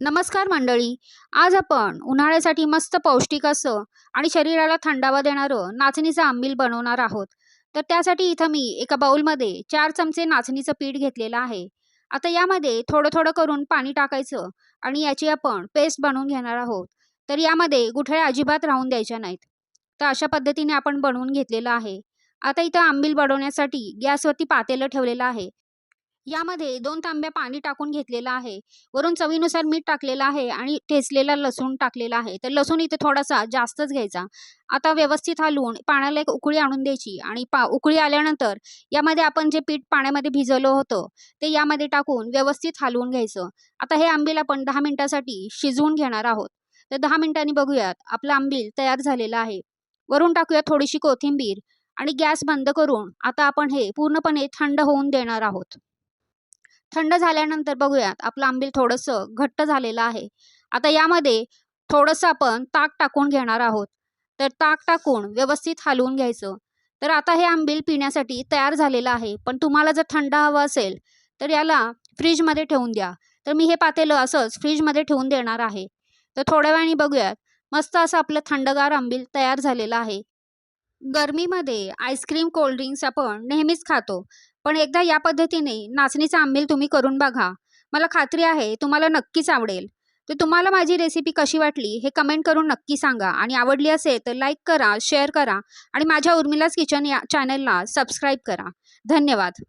नमस्कार मंडळी. आज आपण उन्हाळ्यासाठी मस्त पौष्टिक असं आणि शरीराला थंडावा देणारं नाचणीचं आंबील बनवणार आहोत. तर त्यासाठी इथं मी एका बाउलमध्ये चार चमचे नाचणीचं पीठ घेतलेलं आहे. आता यामध्ये थोडं थोडं करून पाणी टाकायचं आणि याची आपण पेस्ट बनवून घेणार आहोत. तर यामध्ये गुठळ्या अजिबात राहून द्यायच्या नाहीत. तर अशा पद्धतीने आपण बनवून घेतलेलं आहे. आता इथं आंबील बनवण्यासाठी गॅसवरती पातेलं ठेवलेलं आहे. यामध्ये दोन तांब्या पाणी टाकून घेतलेलं आहे. वरून चवीनुसार मीठ टाकलेलं आहे आणि ठेचलेला लसूण टाकलेला आहे. तर लसूण इथे थोडासा जास्तच घ्यायचा. आता व्यवस्थित हलवून पाण्याला एक उकळी आणून द्यायची आणि पा उकळी आल्यानंतर यामध्ये आपण जे पीठ पाण्यामध्ये भिजवलं होतं ते यामध्ये टाकून व्यवस्थित हलवून घ्यायचं. आता हे आंबील आपण दहा मिनिटासाठी शिजवून घेणार आहोत. तर दहा मिनिटांनी बघूयात आपलं आंबील तयार झालेलं आहे. वरून टाकूया थोडीशी कोथिंबीर आणि गॅस बंद करून आता आपण हे पूर्णपणे थंड होऊन देणार आहोत. थंड झाल्यानंतर बघूयात आपलं आंबील थोडंसं घट्ट झालेलं आहे. आता यामध्ये थोडंसं आपण ताक टाकून घेणार आहोत. तर ताक टाकून व्यवस्थित हलवून घ्यायचं. तर आता हे आंबील पिण्यासाठी तयार झालेलं आहे. पण तुम्हाला जर थंड हवं असेल तर याला फ्रीजमध्ये ठेवून द्या. तर मी हे पातेलं असंच फ्रीजमध्ये ठेवून देणार आहे. तर थोड्या वेळाने बघूयात मस्त असं आपलं थंडगार आंबील तयार झालेलं आहे. गरमीमध्ये आईस्क्रीम कोल्ड्रिंक्स आपण नेहमीच खातो. पण एकदा या पद्धतीने नाचणीचा आंबील तुम्ही करून बघा. मला खात्री आहे तुम्हाला नक्कीच आवडेल. तर तुम्हाला माझी रेसिपी कशी वाटली हे कमेंट करून नक्की सांगा. आणि आवडली असेल तर लाईक करा शेअर करा आणि माझ्या उर्मिलाच किचन या चॅनलला सबस्क्राईब करा. धन्यवाद.